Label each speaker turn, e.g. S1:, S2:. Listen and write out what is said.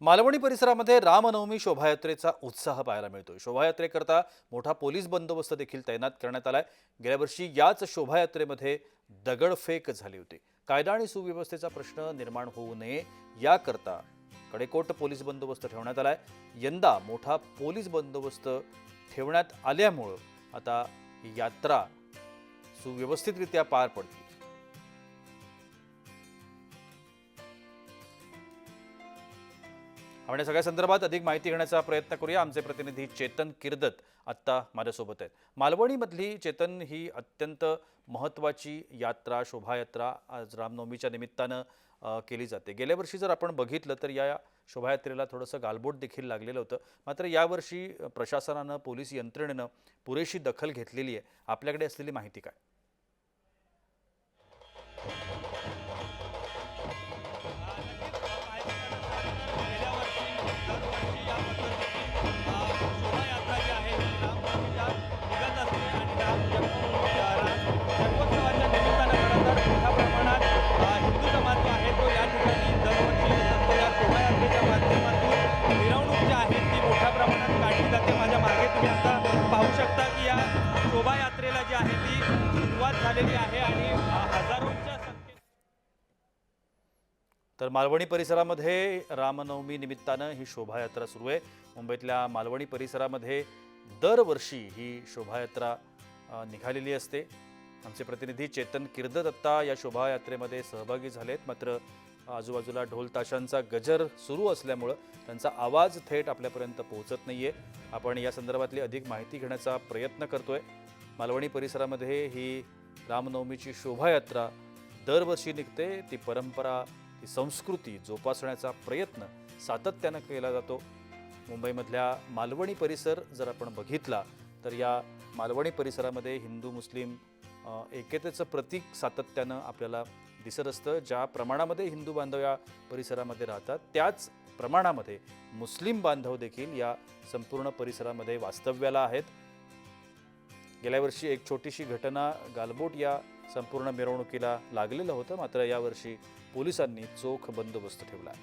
S1: मालवणी परिसरामध्ये रामनवमी शोभायात्रेचा उत्साह पाहायला मिळतोय. शोभायात्रेकरता मोठा पोलीस बंदोबस्त देखील तैनात करण्यात आलाय. गेल्या वर्षी याच शोभायात्रेमध्ये दगडफेक झाली होती. कायदा आणि सुव्यवस्थेचा प्रश्न निर्माण होऊ नये याकरता कडेकोट पोलीस बंदोबस्त ठेवण्यात आलाय. यंदा मोठा पोलीस बंदोबस्त ठेवण्यात आल्यामुळं आता यात्रा सुव्यवस्थितरित्या पार पडते आपण या सगळ्या संदर्भात अधिक माहिती घेण्याचा प्रयत्न करूया. आमचे प्रतिनिधी चेतन किर्दत आत्ता माझ्यासोबत आहेत. मालवणीमधली चेतन ही अत्यंत महत्त्वाची यात्रा शोभायात्रा आज रामनवमीच्या निमित्तानं केली जाते. गेल्या वर्षी जर आपण बघितलं तर या शोभायात्रेला थोडंसं गालबोट देखील लागलेलं होतं. मात्र यावर्षी प्रशासनानं पोलीस यंत्रणेनं पुरेशी दखल घेतलेली आहे. आपल्याकडे असलेली माहिती काय?
S2: तर
S1: मालवणी परिसरामध्ये रामनवमी निमित्तानं ही शोभायात्रा सुरू आहे. मुंबईतल्या मालवणी परिसरामध्ये दरवर्षी ही शोभायात्रा निघालेली असते. आमचे प्रतिनिधी चेतन कीर्ददत्ता या शोभायात्रेमध्ये सहभागी झालेत. मात्र आजूबाजूला ढोल ताशांचा गजर सुरू असल्यामुळं त्यांचा आवाज थेट आपल्यापर्यंत पोहोचत नाही आहे आपण या संदर्भातली अधिक माहिती घेण्याचा प्रयत्न करतोय. मालवणी परिसरामध्ये ही रामनवमीची शोभायात्रा दरवर्षी निघते. ती परंपरा ती संस्कृती जोपासण्याचा प्रयत्न सातत्यानं केला जातो. मुंबईमधल्या मालवणी परिसर जर आपण बघितला तर या मालवणी परिसरामध्ये हिंदू मुस्लिम एकेतेचं प्रतीक सातत्यानं आपल्याला दिसत असतं. ज्या प्रमाणामध्ये हिंदू बांधव या परिसरामध्ये राहतात त्याच प्रमाणामध्ये मुस्लिम बांधव देखील या संपूर्ण परिसरामध्ये वास्तव्याला आहेत. गेल्या वर्षी एक छोटीशी घटना गालबोट या संपूर्ण मिरवणुकीला लागलेलं होतं मात्र यावर्षी पोलिसांनी चोख बंदोबस्त ठेवला आहे.